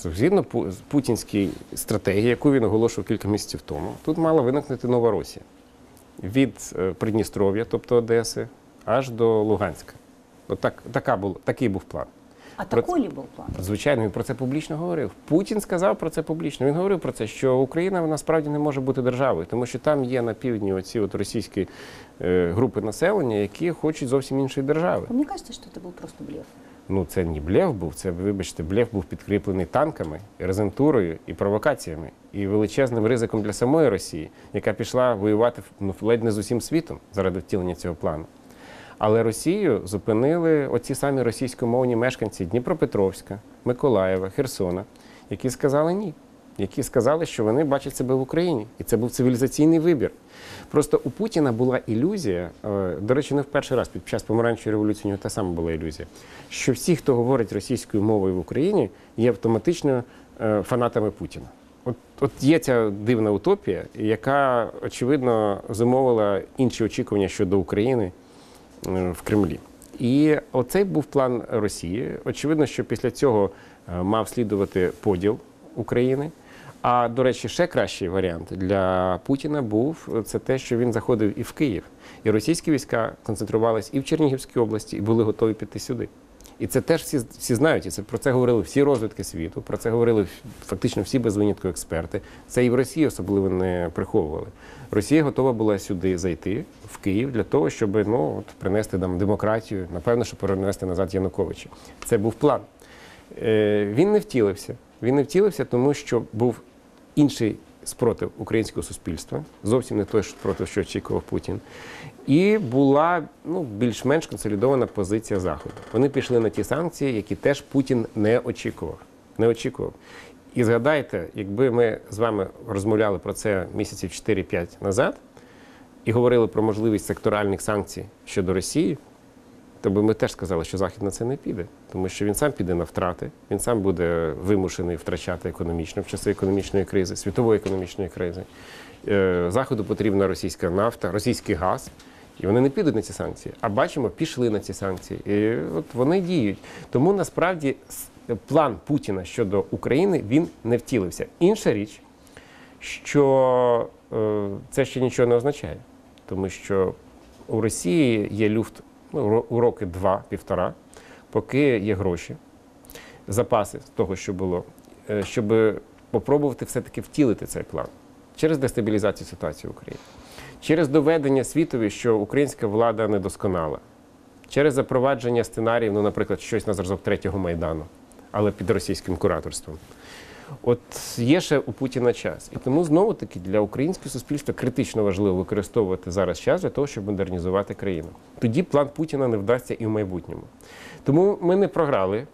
Згідно пу- путінській стратегії, яку він оголошував кілька місяців тому, тут мала виникнути нова Росія від е, Придністров'я, тобто Одеси, аж до Луганська. От так, така була, такий був план. А Про- такой ли был план? Звичайно, він про це публічно говорив. Путін сказав про це публічно. Він говорив про це, що Україна насправді не може бути державою, тому що там є на півдні оці от російські е, групи населення, які хочуть зовсім іншої держави. Мне кажется, что это был просто блеф. Ну це не блеф був, це, вибачте, блеф був підкріплений танками, резентурою і провокаціями, і величезним ризиком для самої Росії, яка пішла воювати ну, ледь не з усім світом заради втілення цього плану. Але Росію зупинили оці самі російськомовні мешканці Дніпропетровська, Миколаєва, Херсона, які сказали ні. Які сказали, що вони бачать себе в Україні, і це був цивілізаційний вибір. Просто у Путіна була ілюзія, е, до речі, не в перший раз під час помаранчевої революції у нього та сама була ілюзія, що всі, хто говорить російською мовою в Україні, є автоматично е, фанатами Путіна. От, от є ця дивна утопія, яка очевидно зумовила інші очікування щодо України е, в Кремлі. І оцей був план Росії. Очевидно, що після цього мав слідувати поділ України. А до речі, ще кращий варіант для Путіна був е, це те, що він заходив і в Київ. І російські війська концентрувались і в Чернігівській області, і були готові піти сюди. І це теж всі, всі знають, і це про це говорили всі розвідки світу, про це говорили фактично всі без винятку експерти. Це і в Росії особливо не приховували. Росія готова була сюди зайти, в Київ, для того, щоб ну, от, принести нам демократію, напевно, щоб перенести назад Януковича. Це був план. Е, він не втілився. Він не втілився, тому що був інший спротив українського суспільства, зовсім не той спротив, що очікував Путін. І була ну, більш-менш консолідована позиція Заходу. Вони пішли на ті санкції, які теж Путін не очікував. Не очікував. І згадайте, якби ми з вами розмовляли про це місяців 4-5 назад і говорили про можливість секторальних санкцій щодо Росії, то би ми теж сказали, що Захід на це не піде, тому що він сам піде на втрати, він сам буде вимушений втрачати економічно в часи економічної кризи, світової економічної кризи. Е, Заходу потрібна російська нафта, російський газ. І вони не підуть на ці санкції. А бачимо, пішли на ці санкції. І от вони діють. Тому насправді план Путіна щодо України він не втілився. Інша річ, що е, це ще нічого не означає, тому що у Росії є люфт ну, ро- у роки два-півтора, поки є гроші, запаси з того, що було, е, щоб попробувати все-таки втілити цей план через дестабілізацію ситуації в Україні, через доведення світові, що українська влада недосконала, через запровадження сценаріїв, ну, наприклад, щось на зразок третього майдану, але під російським кураторством. От є ще у Путіна час. І тому знову таки для українського суспільства критично важливо використовувати зараз час для того, щоб модернізувати країну. Тоді план Путіна не вдасться і в майбутньому. Тому ми не програли.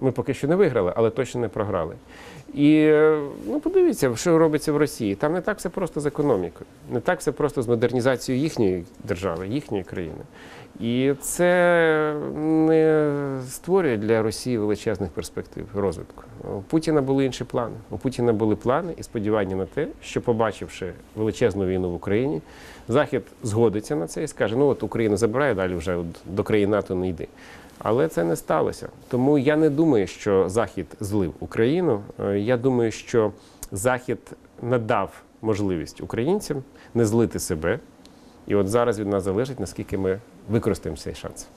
Ми поки що не виграли, але точно не програли. І е, ну, подивіться, що робиться в Росії. Там не так все просто з економікою, не так все просто з модернізацією їхньої держави, їхньої країни. І це не створює для Росії величезних перспектив розвитку. У Путіна були інші плани. У Путіна були плани і сподівання на те, що, побачивши величезну війну в Україні, Захід згодиться на це і скаже: ну от Україну забирає, далі вже до країн НАТО не йди. Але це не сталося. Тому я не думаю, що Захід злив Україну. Е, Я думаю, що Захід надав можливість українцям не злити себе. І от зараз від нас залежить, наскільки ми використаємо цей шанс.